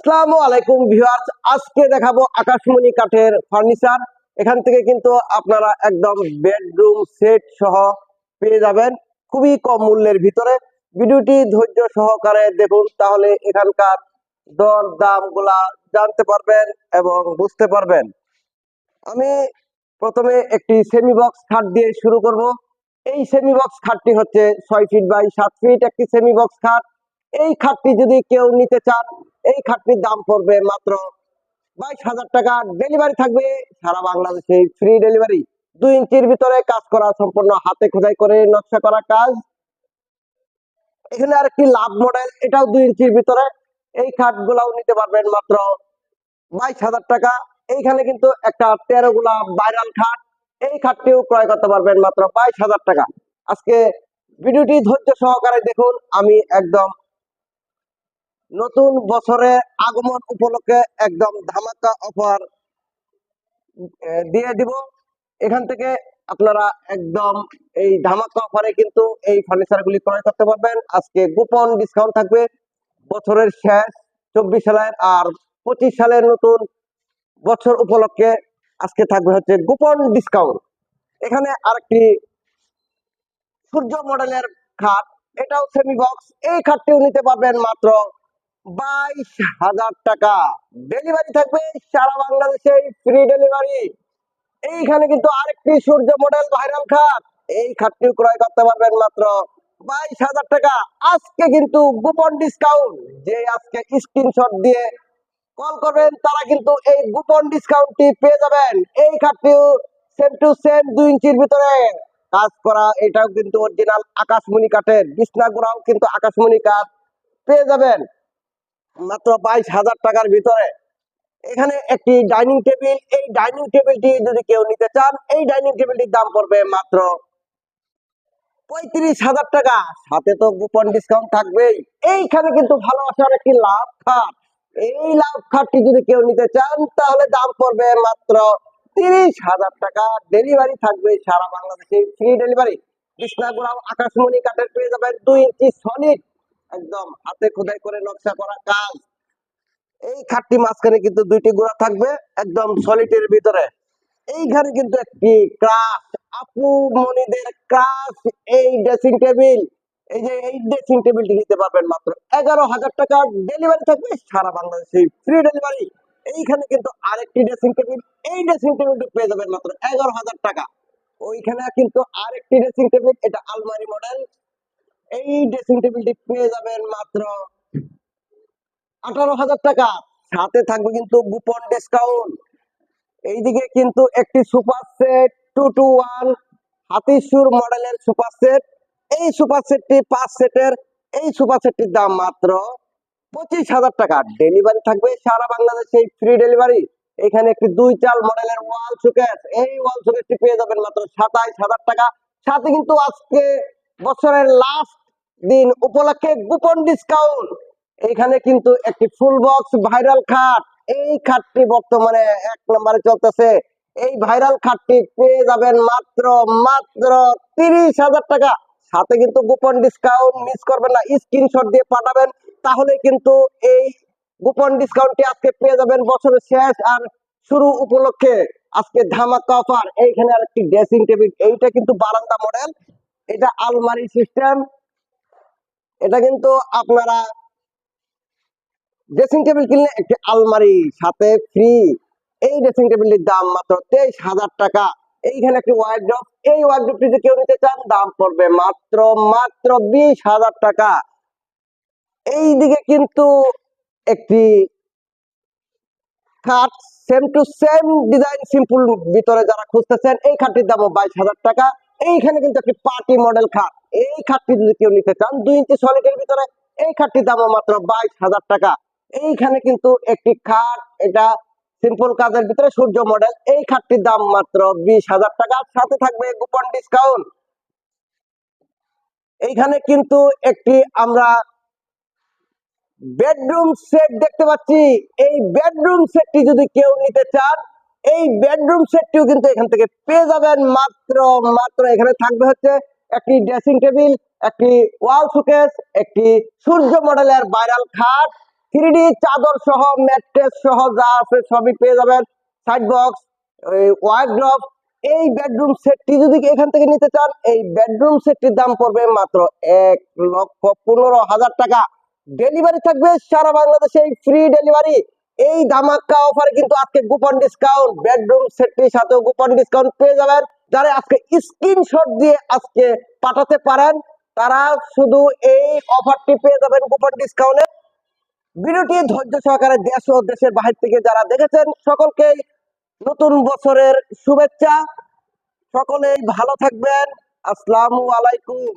আসসালামু আলাইকুম ভিউয়ার্স, আজকে দেখাবো আকাশমণি কাঠের ফার্নিচার। এখান থেকে কিন্তু আপনারা একদম বেডরুম, সেট সহ পেয়ে যাবেন খুবই কম মূল্যের ভিতরে। ভিডিওটি ধৈর্য সহকারে দেখুন, তাহলে এখানকার দর দামগুলা জানতে পারবেন এবং বুঝতে পারবেন। আমি প্রথমে একটি সেমি বক্স খাট দিয়ে শুরু করব। এই সেমি বক্স খাটটি হচ্ছে ছয় ফিট বাই সাত ফিট একটি সেমি বক্স খাট। এই খাটটি যদি কেউ নিতে চান এই খাটটির দাম পড়বে মাত্র বাইশ হাজার টাকা। ডেলিভারি থাকবে সারা বাংলাদেশে ফ্রি ডেলিভারি দুই ইঞ্চির ভিতরে কাজ করা, সম্পূর্ণ হাতে খোদাই করে নকশা করা কাজ। এখানে আরেকটি লাভ মডেল এটাও দুই ইঞ্চির ভিতরে। এই খাট গুলাও নিতে পারবেন মাত্র বাইশ হাজার টাকা। এইখানে কিন্তু একটা তেরো গুলা ভাইরাল খাট, এই খাটটিও ক্রয় করতে পারবেন মাত্র বাইশ হাজার টাকা। আজকে ভিডিওটি ধৈর্য সহকারে দেখুন, আমি একদম নতুন বছরে আগমন উপলক্ষে একদম ধামাকা অফার দিয়ে দিব। এখান থেকে আপনারা একদম এই ধামাকা অফারে কিন্তু এই ফার্নিচার গুলি ক্রয় করতে পারবেন। আজকে গোপন ডিসকাউন্ট থাকবে বছরের শেষ চব্বিশ সালের আর পঁচিশ সালের নতুন বছর উপলক্ষে আজকে থাকবে হচ্ছে গোপন ডিসকাউন্ট এখানে আরেকটি সূর্য মডেলের খাট, এটাও সেমি বক্স এই খাটটিও নিতে পারবেন মাত্র বাইশ হাজার টাকা। ডেলিভারি থাকবে সারা বাংলাদেশে ফ্রি ডেলিভারি এইখানে কিন্তু আরেকটি সূর্য মডেল ভাইরাল খাট। এই খাটটিও ক্রয় করতে পারবেন মাত্র বাইশ হাজার টাকা। আজকে কিন্তু গোপন ডিসকাউন্ট যে আজকে স্ক্রিনশট দিয়ে কল করবেন, তারা কিন্তু এই গোপন ডিসকাউন্টটি পেয়ে যাবেন। এই খাটটিও সেম টু সেম দুই ইঞ্চির ভিতরে। কাজ করা, এটাও কিন্তু অরিজিনাল আকাশমণি কাঠের। বিছনা গুড়াও কিন্তু আকাশমণি কাঠ পেয়ে যাবেন। মাত্র বাইশ হাজার টাকার ভিতরে। এখানে একটি ডাইনিং টেবিল, এই ডাইনিং টেবিলটি যদি কেউ নিতে চান, এই ডাইনিং টেবিলটির দাম পড়বে মাত্র পঁয়ত্রিশ হাজার টাকা। সাথে তো গোপন ডিসকাউন্ট থাকবেই। এইখানে কিন্তু ভালোবাসার একটি লাভ খাট। এই লাভ খাটটি যদি কেউ নিতে চান, তাহলে দাম পড়বে মাত্র তিরিশ হাজার টাকা। ডেলিভারি থাকবে সারা বাংলাদেশে, ফ্রি ডেলিভারি। কৃষ্ণাগুড়াও আকাশমণি কাঠের পেয়ে যাবেন দুই ইঞ্চি সলিড। একদম, হাতে খোদাই করে নকশা করা কাজ। এই খাটটি মাঝখানে কিন্তু দুইটি গোড়া থাকবে, একদম সলিটের ভিতরে। এইখানে কিন্তু একটি ক্রাশ আপু মনিদের ক্রাশ এই ড্রেসিং টেবিল এই যে এই ড্রেসিং টেবিলটি নিতে পারবেন মাত্র এগারো হাজার টাকা। ডেলিভারি থাকবে সারা বাংলাদেশে ফ্রি ডেলিভারি এইখানে কিন্তু আরেকটি ড্রেসিং টেবিল এই ড্রেসিং টেবিলটি পেয়ে যাবেন মাত্র এগারো হাজার টাকা। ওইখানে কিন্তু আরেকটি ড্রেসিং টেবিল এটা আলমারি মডেল এই ড্রেসিং টেবিলটি পেয়ে যাবেন মাত্র আঠারো হাজার টাকা। সাথে থাকবে কিন্তু গোপন ডিসকাউন্ট এইদিকে কিন্তু একটি super set two two one হাতিসুর মডেলের সুপার সেট এই সুপার সেটটি পাঁচ সেটের, এই সুপার সেটটির দাম মাত্র পঁচিশ হাজার টাকা। ডেলিভারি থাকবে সারা বাংলাদেশে ফ্রি ডেলিভারি এখানে একটি দুই চাল মডেলের ওয়াল সুকেস এই ওয়াল সুকেসটি পেয়ে যাবেন মাত্র সাতাইশ হাজার টাকা। সাথে কিন্তু আজকে বছরের লাস্ট দিন উপলক্ষে গোপন ডিসকাউন্ট এখানে কিন্তু একটি ফুল বক্স ভাইরাল খাট এই খাটটি বর্তমানে এক নম্বরে চলতেছে। এই ভাইরাল খাটটি পেয়ে যাবেন মাত্র মাত্র তিরিশ হাজার টাকা। সাথে কিন্তু গোপন ডিসকাউন্ট মিস করবেন না। স্ক্রিনশট দিয়ে পাঠাবেন। তাহলে কিন্তু এই গোপন ডিসকাউন্টটি আজকে পেয়ে যাবেন বছরের শেষ আর শুরু উপলক্ষে। আজকে ধামাকা অফার এইখানে আর একটি ড্রেসিং টেবিল এইটা কিন্তু বারান্দা মডেল এটা আলমারি সিস্টেম এটা কিন্তু আপনারা ড্রেসিং টেবিল কিনলে একটি আলমারি, সাথে ফ্রি এই ড্রেসিং টেবিলটির দাম মাত্র তেইশ হাজার টাকা। এইখানে একটি ওয়ার্ড্রপ এই ওয়ার্ড্রপটি যদি কেউ নিতে চান, দাম পড়বে মাত্র মাত্র বিশ হাজার টাকা। এই দিকে কিন্তু একটি খাট same to same design simple ভিতরে যারা খুঁজতেছেন, এই খাটটির দামও বাইশ হাজার টাকা। এইখানে কিন্তু একটি পার্টি মডেল খাট। এই খাটটি যদি কেউ নিতে চান, দুই ইঞ্চি সলিডের ভিতরে এই খাটটির দামও মাত্র বাইশ হাজার টাকা। এইখানে কিন্তু একটি খাট, এটা সিম্পল কাজের ভিতরে সূর্য মডেল এই খাটটির দাম মাত্র বিশ হাজার টাকা। সাথে থাকবে গোপন ডিসকাউন্ট এইখানে কিন্তু একটি আমরা বেডরুম সেট দেখতে পাচ্ছি। এই বেডরুম সেটটি যদি কেউ নিতে চান এই বেডরুম সেটটিও কিন্তু এখান থেকে পেয়ে যাবেন। মাত্র মাত্র এখানে থাকবে হচ্ছে একটি ড্রেসিং টেবিল একটি ওয়াল সুকেস একটি সূর্য মডেলের ভাইরাল খাট থ্রি চাদর সহ ম্যাট্রেস সহ যা আছে সবই পেয়ে যাবেন। সাইড বক্স ওয়ার্ড্রপ এই বেডরুম সেটটি যদি এখান থেকে নিতে চান, এই বেডরুম সেটটির দাম পড়বে মাত্র এক লক্ষ পনেরো হাজার টাকা। ডেলিভারি থাকবে সারা বাংলাদেশে ফ্রি ডেলিভারি এই ধামাকা অফারে কিন্তু আজকে গোপন ডিসকাউন্ট বেডরুম সেটটির সাথেও গোপন ডিসকাউন্ট পেয়ে যাবেন। যারা আজকে স্ক্রিনশট দিয়ে আজকে পাঠাতে পারেন, তারা শুধু এই অফারটি পেয়ে যাবেন গোপন ডিসকাউন্টে ভিডিওটি ধৈর্য সহকারে দেশ ও দেশের বাহির থেকে যারা দেখেছেন, সকলকেই নতুন বছরের শুভেচ্ছা। সকলেই ভালো থাকবেন। আসসালামু আলাইকুম।